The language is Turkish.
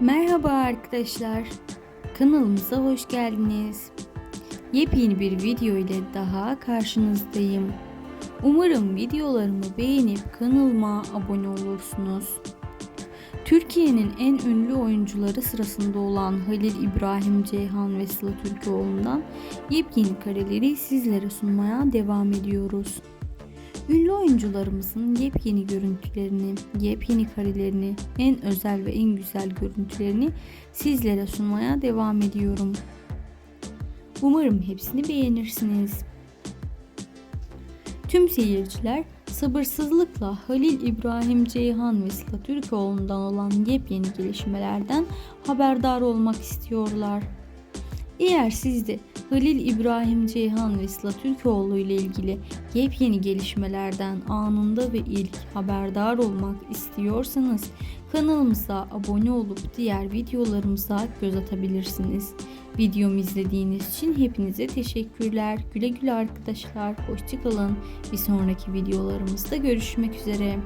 Merhaba arkadaşlar. Kanalımıza hoş geldiniz. Yepyeni bir video ile daha karşınızdayım. Umarım videolarımı beğenip kanalıma abone olursunuz. Türkiye'nin en ünlü oyuncuları sırasında olan Halil İbrahim Ceyhan ve Sıla Türkoğlu'ndan yepyeni kareleri sizlere sunmaya devam ediyoruz. Ünlü oyuncularımızın yepyeni görüntülerini, yepyeni karelerini, en özel ve en güzel görüntülerini sizlere sunmaya devam ediyorum. Umarım hepsini beğenirsiniz. Tüm seyirciler sabırsızlıkla Halil İbrahim Ceyhan ve Sıla Türkoğlu'ndan olan yepyeni gelişmelerden haberdar olmak istiyorlar. Eğer siz de Halil İbrahim Ceyhan ve Sıla Türkoğlu ile ilgili yepyeni gelişmelerden anında ve ilk haberdar olmak istiyorsanız kanalımıza abone olup diğer videolarımıza göz atabilirsiniz. Videomu izlediğiniz için hepinize teşekkürler. Güle güle arkadaşlar. Hoşçakalın. Bir sonraki videolarımızda görüşmek üzere.